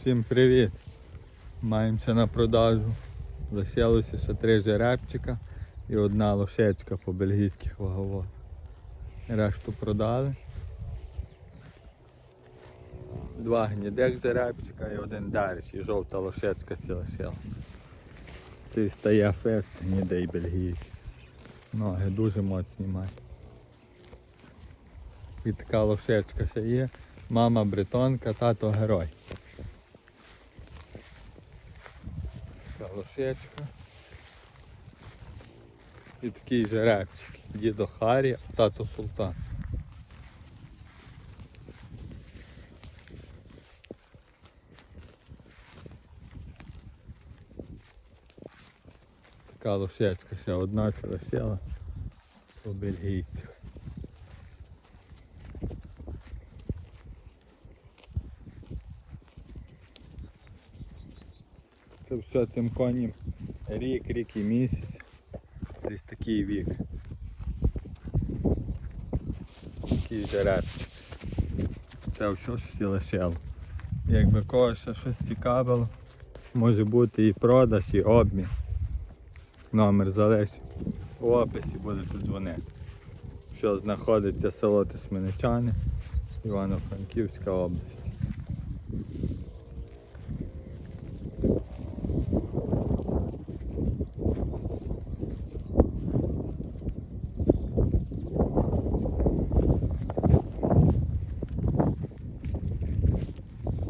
Всім привіт! Маємося на продажу. Лишилося ще три жеребчика і одна лошечка по бельгійських ваговодах. Решту продали. Два гнідих жеребчика і один дерч, і жовта лошечка ці лишила. Цей стає фест, гнідий бельгійський. Ноги дуже моцні мають. І така лошечка ще є. Мама бретонка, тато герой. Така лошечка. І такий жеребчик. Дідо Харі, тато Султан. Така лошечка ще одна це лишила по бельгійцях. Все цим коням рік, рік і місяць. Десь такий вік. Такий жеребчик. Це все що всі лишило. Якби когось ще щось цікавило, може бути і продаж, і обмін. Номер залишив. У описі будете дзвонити. Що знаходиться село Тисменичани, Івано-Франківська область.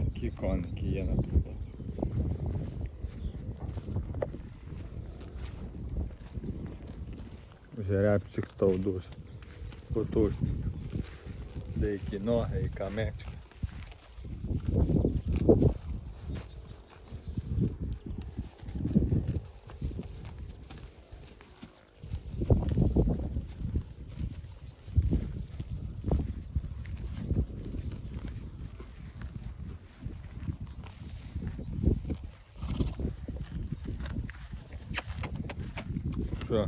Такі коники є на продаж. Жеребчик став дуже потужний. Деякі ноги і камечки. Що?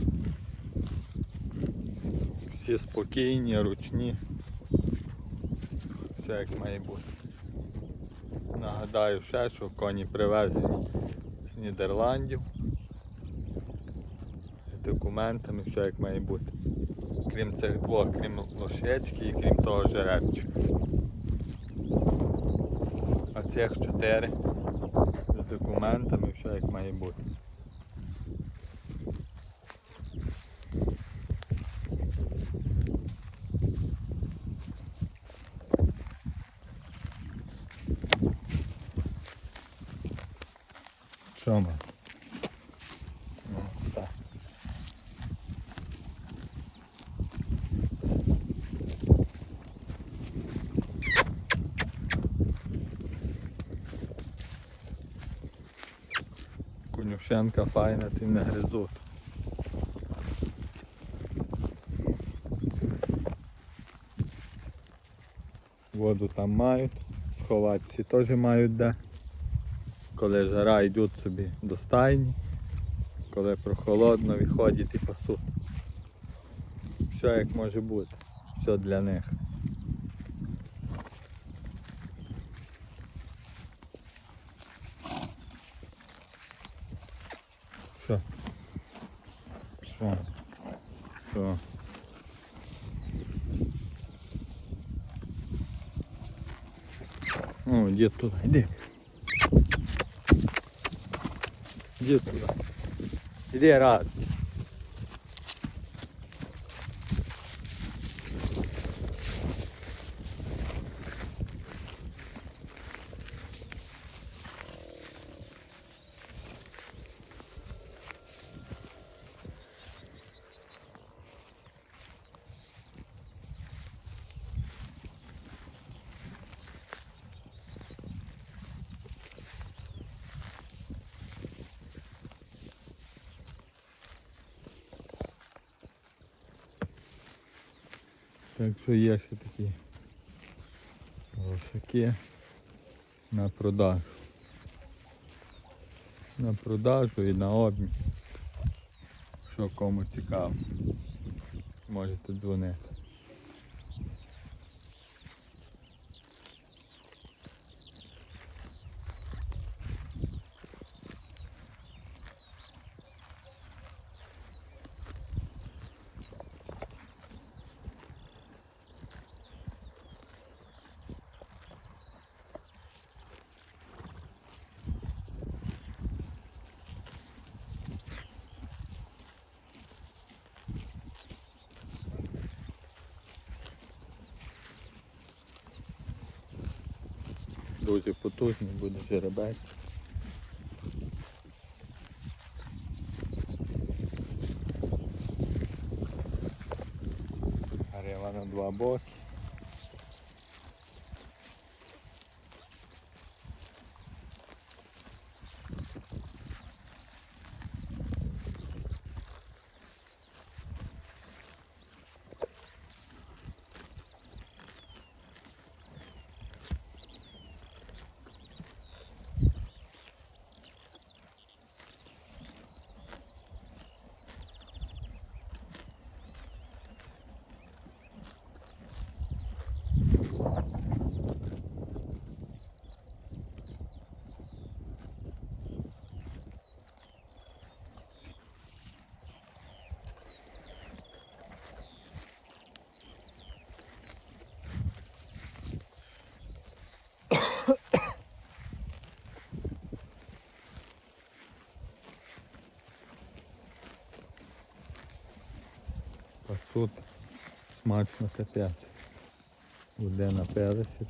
Всі спокійні, ручні. Все як має бути. Нагадаю ще, що коні привезені з Нідерландів. З документами, все як має бути. Крім цих двох, крім лошечки і крім того жеребчика. А цих чотири з документами, все як має бути. Що ми? Ну, так. Конюшенка файна, ти не гризут. Воду там мають, сховатися теж мають де коли жара йдуть собі до стайні, коли прохолодно виходять і пасуть. Все як може бути, все для них. Що? Що? Що? О, дед туда, иди. Дед туда. Иди, рад. Так що є ще такі лошаки на продажу. На продажу і на обмін. Що кому цікаво. Можете дзвонити. Дуже потужний буде жеребець. Грива на два боки. А тут смачно капець. Буде на пересі.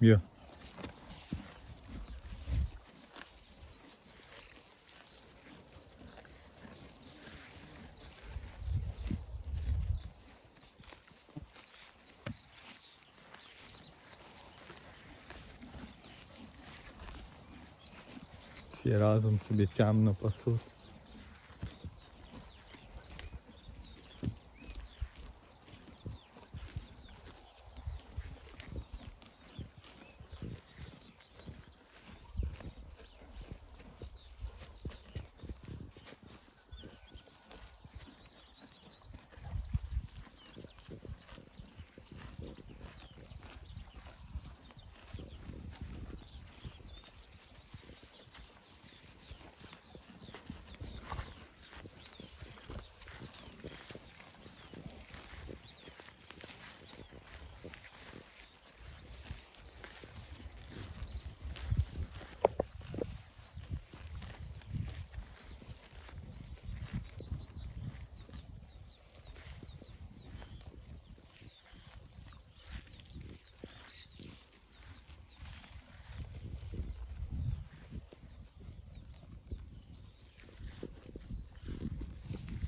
Є. Всі разом собі тямно пасуть.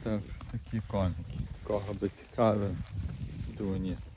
Так такі коники. Кого би цікавив, дзвоніть.